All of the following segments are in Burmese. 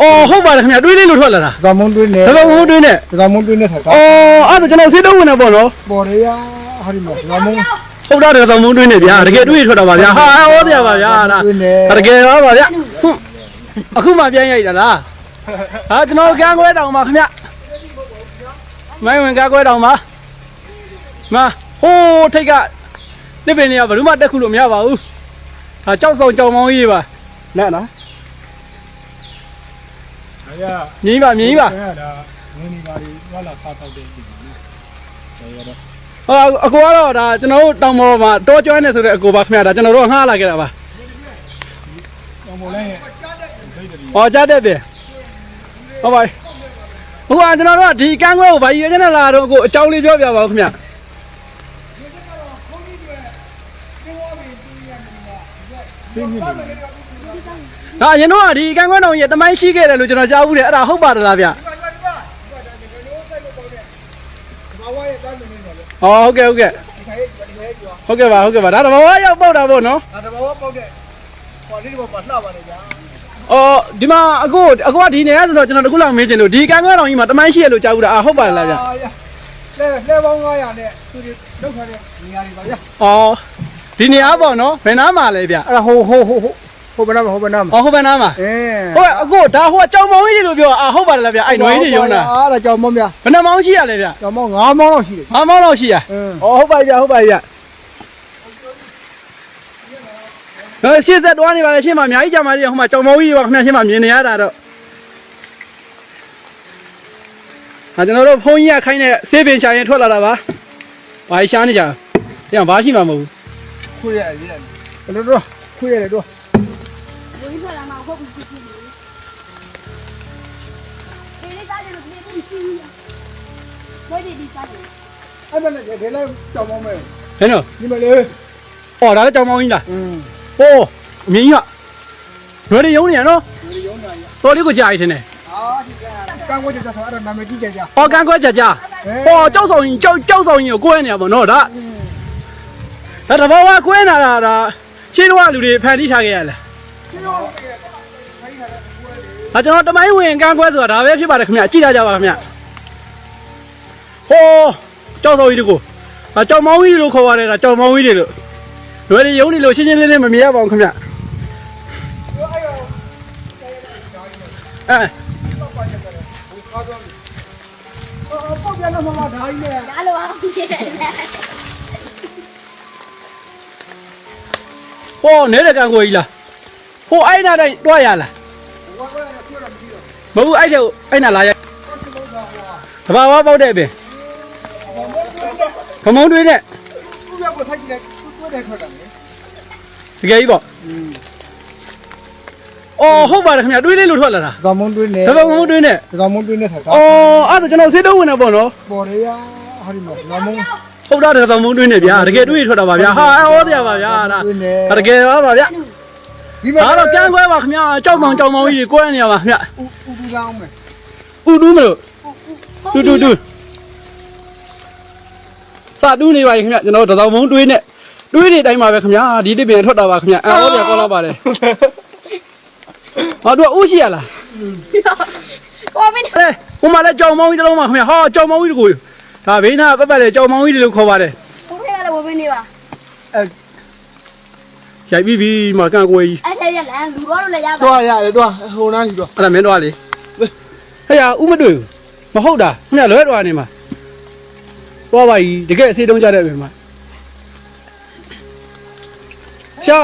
အော်ဟုတ်ပါတယ်ခင်ဗျတွေးလေးလို့ထွက်လာတာဇာမုံတွင်းနဲ့ဒါပေမဲ့တွေးနဲ့ဇာမုံတွင်းနဲ့ထားတာအော်အဲ့ဒါကျွန်တော်စေးတော့ဝင်နေပေါ့နော်ပေါ်ရရဟာဒီမှာဇာမုံ ဟုတ်တာတယ်သောင်းမုံတွေးနေဗျာတကယ်တွေးထွက်တာပါဗျာဟာဟောတရားပါဗျာဒါတကယ်ပါပါဗျာဟုတ်အခုမှပြန်ရိုက်တာလားဟာကျွန်တော်ကန်းခွဲတောင်ပါခင်ဗျမိုင်းဝင်ကန်းခွဲတောင်ပါမဟိုးထိတ်ကတစ်ပင်တွေကဘယ်သူမှတက်ခုလို့မရပါဘူးဒါကြောက်ဆောင်ကြောင်မောင်းကြီးပါလက်နော်အရာ မြင်းပါမြင်းပါအဲ့ဒါငင်းနေပါလေဟောလာဖားတော့တဲ့ဒီမှာနော်ရရတော့ဟောအကိုကတော့ဒါကျွန်တော်တို့တောင်ပေါ်မှာတောကျွမ်းနေဆိုတဲ့အကိုပါခင်ဗျာဒါကျွန်တော်တို့ငှားလာခဲ့တာပါတော့မလဲဒိတ်တရီဟောကြားတဲ့တယ်ဟုတ်ပါပြီဟိုကကျွန်တော်တို့ကဒီကန်းခွဲကိုဗာရွေးနေလာတော့ကိုအကြောင်းလေးပြောပြပါဦးခင်ဗျာ သိနေတယ်ဒါအရင်တော့ကဒီကန်းခွဲတော်ကြီးတမိုင်းရှိခဲ့တယ်လို့ကျွန်တော်ကြားဘူးတယ်အဲ့ဒါဟုတ်ပါတယ်လားဗျာဟောဟုတ်ကဲ့ဟုတ်ကဲ့ဟုတ်ကဲ့ပါဟုတ်ကဲ့ပါဒါတော့ဘာရောက်ပေါက်တာပေါ့နော်ဒါတဘောပေါက်တဲ့ဟောလေးဘောမှာလှပါနေကြအော်ဒီမှာအကိုအကိုကဒီနေရဆိုတော့ကျွန်တော်တခုလောက်မေးချင်လို့ဒီကန်းခွဲတော်ကြီးမှာတမိုင်းရှိရလို့ကြားဘူးတာအာဟုတ်ပါတယ်လားဗျာလဲလဲပေါင်း900နဲ့သူတွေလောက်ထားတဲ့နေရာတွေပါဗျာအော် ဒီနေရာပေါ့နော်ဘယ်နားမှာလဲဗျာအဲ့ဒါဟိုဟိုဟိုဟိုဘယ်နာမဟိုဘယ်နာမအော်ဟုတ်ဘယ်နားမှာအင်းဟုတ်အကိုဒါဟိုကြောင်မောင်းကြီးလို့ပြောအာဟုတ်ပါတယ်လားဗျာအဲ့နွေးကြီးရုံးတာအားဒါကြောင်မောင်းဗျာဘယ်နှမောင်းရှိရလဲဗျာကြောင်မောင်း9မောင်းလောက်ရှိတယ်ငါမောင်းတော့ရှိရအင်းဩဟုတ်ပါပြီဗျာဟုတ်ပါပြီဗျာနော်ရှေ့သက်သွားနေပါလေရှေ့မှာအများကြီးကြာမှလေးဟိုမှာကြောင်မောင်းကြီးပါခင်ဗျာရှေ့မှာမြင်နေရတာတော့ဟာကျွန်တော်တို့ဖုန်းကြီးကခိုင်းတဲ့စေးပင်ရှာရင်ထွက်လာတာပါဘာရှားနေကြပြန်ဘာရှိမှာမဟုတ်ဘူး ခွေးရတယ်တို့တို့ခွေးရတယ်တို့ဝင်းထွက်လာမှာဟုတ်ဘူးကြည့်ကြည့်လေဒီလေးသားတယ်လို့ပြေးဖို့ရှိဘူးဘယ်ဒီဒီသားတယ်အဲ့မလဲခဲလိုက်ကြောင်မောင်းမယ်ဟဲ့နော်ဒီမလေးဟောဒါလည်းကြောင်မောင်းကြီးလားอืมဟိုးအမြင်ကြီးကရွယ်ရုံနေရနော်ဒီရုံးတာကြီးတော်လေးကိုကြားရည်ထင်တယ်အာဒီကကံကွက်ကြကြဆိုအဲ့ဒါနာမည်ကြည့်ကြကြဟောကန်ခွဲကြကြဟောကြောက်ဆောင်ကြီးကြောက်ကြောက်ဆောင်ကြီးကိုကိုယ်ရနေရပါတော့ဒါ ဒါတဘောဝကွဲနာတာဒါရှင်းတော့လူတွေဖန်တီးထားခဲ့ရလားရှင်းတော့အကျွန်တော်တမိုင်းဝင်ကန်းကွဲဆိုတာဒါပဲဖြစ်ပါတယ်ခင်ဗျအကြည့်ရကြပါခင်ဗျဟိုးကြောက်တော်ကြီးတကူအကြောက်မောင်းကြီးလို့ခေါ်ရတယ်ဒါကြောက်မောင်းကြီးတွေလို့လွယ်ရရုံးနေလို့ရှင်းရှင်းလင်းလင်းမမြင်ရပါဘူးခင်ဗျအဲဟုတ်ပါရဲ့ဟုတ်ပါရဲ့ဟိုခါတော့ဟိုပေါ့ပြန်တော့မှဒါကြီးလေဒါလိုအောင်ဖြစ်တယ် ဟောနေတဲ့ကန်ခွဲကြီးလားဟိုအဲ့နာတိုင်းတွားရလားဝါကွာနဲ့ခွေးတော့မကြည့်တော့မဟုတ်အဲ့တဲ့အဲ့နာလာရဟုတ်ကဲ့လို့တော့ဟိုတဘာဝပေါက်တဲ့ပင်ခမုံတွေးနဲ့သူ့ရောက်ကိုထိုက်ကြည့်လိုက်သူ့တဲ့ထွက်တာလေတကယ်ကြီးပေါ့อืมအော်ဟုတ်ပါတယ်ခင်ဗျတွေးလေးလို့ထွက်လာတာဇာမုံတွင်းနဲ့ဒါပေမဲ့ခမုံတွေးနဲ့ဇာမုံတွင်းနဲ့ထားတာအော်အဲ့ဒါကျွန်တော်စေးတော့ဝင်နေပေါ့နော်ပေါ်ရရဟာဒီမှာဇာမုံ ဟုတ်တာတယ်ခမုံတွေးနဲ့ဗျာတကယ်တွေးထွက်တာပါဗျာဟာဟောတရားပါဗျာဒါတကယ်ပါပါဗျာဒီဒါတော့ကန်းခွဲပါခင်ဗျာကြောက်မောင်ကြောက်မောင်ကြီးကိုယ်နေရပါခင်ဗျဥဥပူလောင်းမယ်ဥတူးမလို့တူတူတူစတူးနေပါခင်ဗျကျွန်တော်တသောင်းမုံတွေးနဲ့တွေးနေတိုင်းပါပဲခင်ဗျာဒီတစ်ပင်ထွက်တာပါခင်ဗျအော်ဗျာကောင်းလာပါတယ်ဟောတို့ဥရှိရလား我没ဟဲ့ဟိုမှာလည်းကြောင်မောင်းကြီးတစ်လုံးပါခင်ဗျဟာကြောင်မောင်းကြီးတကူ ဒါဘေးနာပတ်ပတ်လေကြောင်မောင်ကြီးတွေလို့ခေါ်ပါတယ်ဘုဖေးကလည်းဝေပေးနေပါအဲရိုက်ပြီးပြီးမှကန့်ကွယ်ကြီးအဲ့ထက်ရလမ်းလူတော့လည်းရပါတော့ရတယ်တော့ဟိုနားကြီးတော့အဲ့ဒါမင်းတော့လေဟဲ့ရဥမတွေ့ဘူးမဟုတ်တာခင်ဗျလွဲတော်နေမှာတော့ပါကြီးတကယ်အစေးတုံးကြတဲ့ပြင်မှာရှာ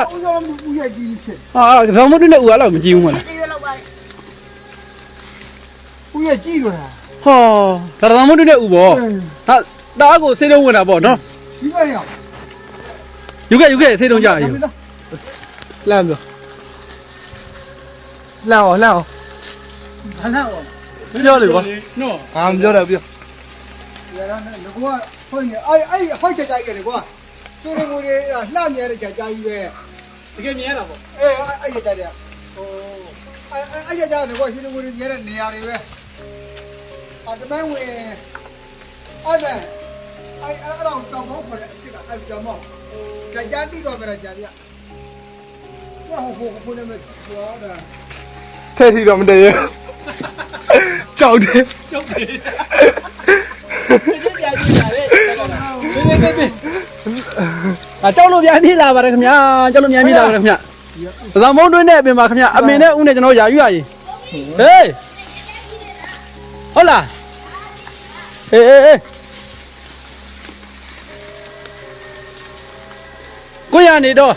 ဟာဇောင်းမတွေ့နဲ့ဦးကလည်းမကြည့်ဘူးမလားဦးရကြည့်လို့လား ဟောဒါဇောင်းမတွင်းနဲ့ဥပေါ့ဟာတားကိုစေတုံးဝင်တာပေါ့နော်ဒီပဲရယူခဲ့ယူခဲ့စေတုံးကြရယူလမ်းပြောလမ်းအောင်လမ်းအောင်ဟန်ဟန်ပြောလေကွာနော်အာမပြောတော့ပြောရတာနဲ့ငါကဟိုနေအဲ့အဲ့ဟိုက်ကြကြကြီးလေကွာသူတွေငွေတွေလှမ်းမြဲတဲ့ကြကြကြီးပဲတကယ်မြင်ရတာပေါ့အေးအဲ့ရကြတယ်ဟိုအဲ့အဲ့ရကြတယ်ကွာသူတွေငွေတွေမြဲတဲ့နေရာတွေပဲ အာတမန်ဝင်အဲ့မဲ့အဲ့အဲ့တော့တောင်ပေါင်းခေါ်တဲ့အစ်ကအဲ့ကြောင်မောကြကြတိတော့ပဲကြာပြဟိုဟိုဟိုနေမဲ့ဟိုတာထဲထီတော့မတည့်ရကြောက်တယ်ကျုပ်တယ်ကျုပ်ပြန်ကြည့်လာလေဘေးဘေးဘေးအကြောက်လို့ပြန်ပြေးလာပါတယ်ခင်ဗျာကြောက်လို့ပြန်ပြေးလာပါတယ်ခင်ဗျာသံမုံတွင်းနဲ့အပြင်ပါခင်ဗျာအမင်နဲ့ဦးနဲ့ကျွန်တော်ယာယူရရင်ဟေး ဟုတ်လားဟေးဟေးဟေးကိုရနေတော့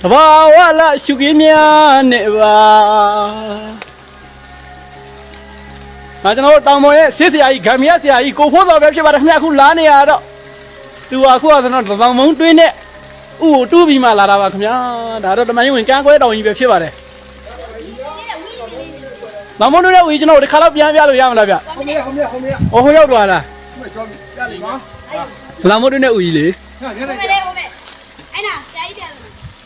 တဘာဝလာရှုကင်းများနဲ့ပါဒါကျွန်တော်တို့တောင်ပေါ်ရဲ့စစ်ဆရာကြီးဂမ်မီယာဆရာကြီးကိုဖိုးတော်ပဲဖြစ်ပါတယ်ခင်ဗျအခုလာနေရတော့သူကအခုကကျွန်တော်တောင်မုံတွင်းနဲ့ဥကိုတူးပြီးမှလာတာပါခင်ဗျာဒါတော့တမန်ကြီးဝင်ကန်းကွဲတောင်ကြီးပဲဖြစ်ပါတယ် တောင်မုံတွင်းနဲ့ဦးကျွန်တော်ဒီခါတော့ပြန်ပြလို့ရမလားဗျ ဟိုမေဟိုမေဟိုမေ အော်ဟိုရောက်သွားလား ဟိုမေကြောက်ရလိမ့်နော် တောင်မုံတွင်းနဲ့ဦးကြီးလေ ဟာညနေ ဟုတ်မယ်လေဟုတ်မယ်အဲ့နာဆရာကြီးတယ်ဩ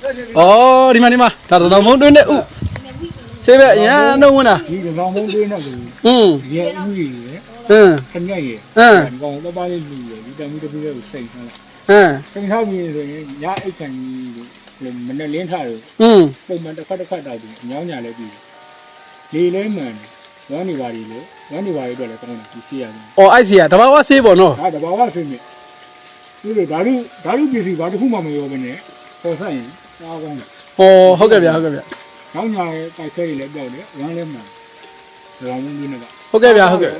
လို့ဒီမှာဒီမှာဒါတောင်မုံတွင်းနဲ့ဦး မယ်ဝီး ဆေးပဲအရန်တော့ဝင်တာ ဒီကောင်မုန်းတွေးနေတယ် อืม ဒီရဲ့ဥကြီးရယ် အင်း ခညက်ရယ် အင်း ဒီကောင်တော့ပါလေးလူရယ်ဒီတမီတစ်ခုလေးကိုစိတ်ထားလိုက် အင်း စိတ်ထားပြီးဆိုရင်ညအိတ်ခံကြီးမနဲ့လင်းထားတယ် อืม ပုံမှန်တစ်ခါတစ်ခါတောက်ပြီးညောင်းညာလည်းပြီး လေလဲမှန်ဝမ်းနေပါလေဝမ်းနေပါလေတော့လည်းကောင်းတယ်ဒီစီရတယ်ဩအဲ့စီကတဘာဝဆေးပေါ့နော်ဒါတဘာဝဆွေးမြဒီလိုဓာတုဓာတုပစ္စည်းဘာတစ်ခုမှမရောဘဲနဲ့ပေါ်ဆိုင်အားကောင်းတယ်ဩဟုတ်ကဲ့ဗျာဟုတ်ကဲ့ဗျာညောင်းညာရဲ့တိုက်ခဲတွေလည်းပြောက်တယ်ဝမ်းလည်းမှန်ဒီကောင်မုန်းတွေးနေကဟုတ်ကဲ့ဗျာဟုတ်ကဲ့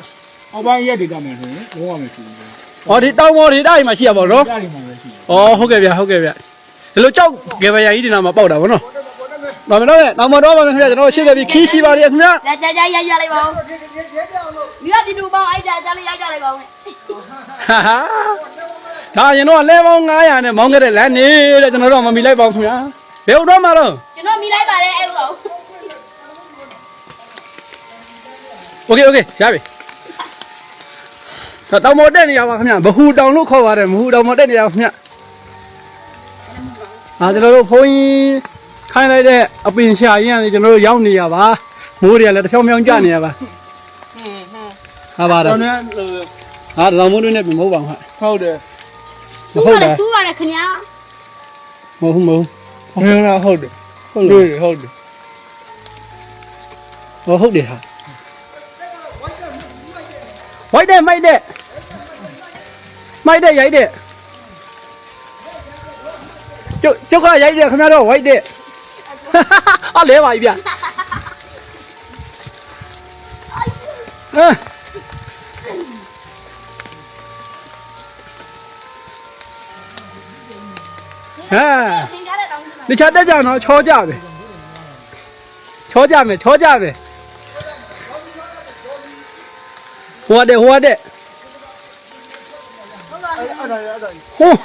အောက်ပိုင်းရက်ဒေတာမှန်ဆိုရင်လုံးဝမရှိဘူး။အော်ဒီတောင်ပေါ်ဒေတာကြီးမှာရှိရပါတော့ကြားနေမှာပဲရှိတယ်။အော်ဟုတ်ကဲ့ဗျာဟုတ်ကဲ့ဗျာ။ဒီလိုကြောက်ကြယ်ပရာကြီးဒီနာမှာပေါက်တာဗောနော်။ ဒါမလို့ရဲ့တောင်ပေါ်တော့ပါမယ်ခင်ဗျာကျွန်တော်ရှေ့ကပြီးခီးရှိပါရခင်ဗျာ လက်ကြကြရိုက်ရလိုက်ပါဦး ဒီဒီဒီပြအောင်လို့ မိဘတီတူပေါင်းအဲ့ဒါကြလေးရိုက်ကြလိုက်ပါဦး ။ဟာဟာ။ဒါရင်တော့လဲပေါင်း900နဲ့မောင်းခဲ့တဲ့လမ်းနေတဲ့ကျွန်တော်တော့မမီလိုက်ပါဘူးခင်ဗျာ။ဘယ်ဟုတ်တော့မှာတော့ ကျွန်တော်မိလိုက်ပါတယ်အဲ့ကောင် โอเคโอเคရပြီ။ဒါတောင်ပေါ်တက်နေရပါခင်ဗျာ။ဘဟူတောင်လို့ခေါ်ပါတယ်ဘဟူတောင်ပေါ်တက်နေရပါခင်ဗျာ။အာကျွန်တော်တို့ဘုန်းကြီး ခိုင်းလိုက်တဲ့အပင်ရှာရင်းကနေကျွန်တော်တို့ရောက်နေရပါ။မိုးတွေကလည်းတစ်ဖြောင်းဖြောင်းကျနေရပါ။ဟာပါတော့တော်နေလို့ဟာတောင်မွန်းတွင်းနဲ့ပြင်မဟုတ်ပါဘူးဟာဟုတ်တယ်မဟုတ်တာသူ့ပါတယ်ခင်ဗျာမဟုတ်ဘူးမဟုတ်မင်းလားဟုတ်တယ်ဟုတ်တွေ့လို့ဟုတ်တယ်ဟောဟုတ်တယ်ဟာဝိုက်တဲ့မိုက်တဲ့မိုက်တဲ့ရိုက်တဲ့ကျုပ်ကျုပ်ကရိုက်တယ်ခင်ဗျားတော့ဝိုက်တဲ့ 哈，哈，哈，啊，来吧，一遍。嗯。哎，你瞧在家呢？吵架呗？吵架呗？吵架呗？我的，我的。哦。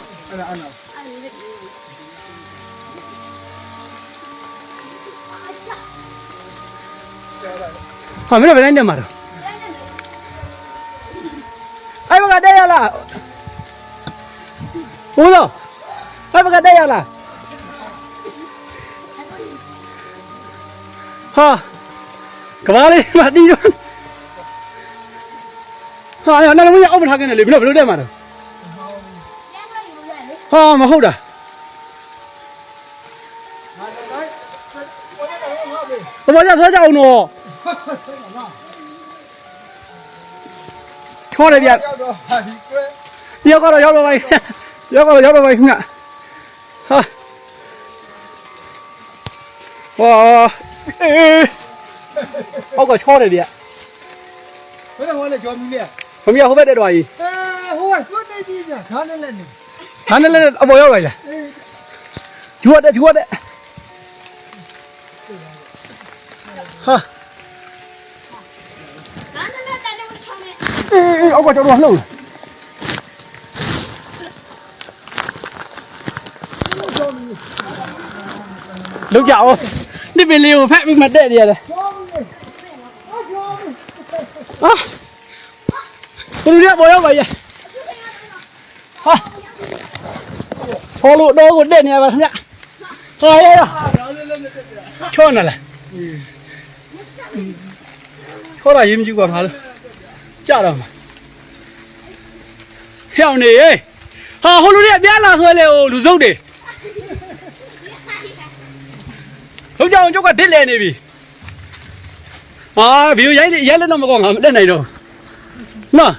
ဟာမင်းတို့ဘယ်တိုင်းတက်မှာတော့အဲ့ဘက်ကတက်ရလားဦးတော့အဲ့ဘက်ကတက်ရလားဟာကဘာလေးမတီးတော့ဟာရလည်းမရအောင်မထားခဲ့နဲ့လေဘယ်လိုဘယ်လိုတက်မှာတော့ဟာမဟုတ်တာဘာလဲဆွဲကြအောင်နော် ချောတယ်ဗျရောက်တော့ဟာဒီကွဲရောက်ကတော့ရောက်တော့ပါရောက်ကတော့ရောက်တော့ပါခင်ဗျဟာဝါအေးအောက်ကချောတယ်ဗျဘယ်တော့ဟောလဲကြော်မီးလေခမရဟိုဘက်တက်တော့ကြီးအဲဟိုကကျွတ်နေကြီးကြာခါနဲ့လည်းနေဟာနဲ့လည်းအပေါ်ရောက်လာလားအေးဂျူရတဲ့ဂျူရတဲ့ဟာ အေးအောက်ကကျွန်တော်လှုပ်လုတ်ကြအောင်ဒီပင်လေးကိုဖက်ပြီးမတက်နေရတယ်ကြော်မီးလေဟာကြော်မီးဟာဘယ်လိုလဲပေါ်ရောက်ပါရဲ့ဟာဖော်လို့တော့ကိုတက်နေရပါခင်ဗျဟာရရချောနေလားချောတာရေးမကြည့်ပါမှာလို့ကြတော့မှာ ဖြောင်းနေရေဟာဟိုလူတွေအပြားလာဆွဲလေဟိုလူစုပ်တွေဟုတ်ကြောင်ကျုပ်ကဒစ်လဲနေပြီဟာဗီဒီယိုရိုက်ရိုက်လက်တော့မကောင်းငါမလက်နိုင်တော့နော်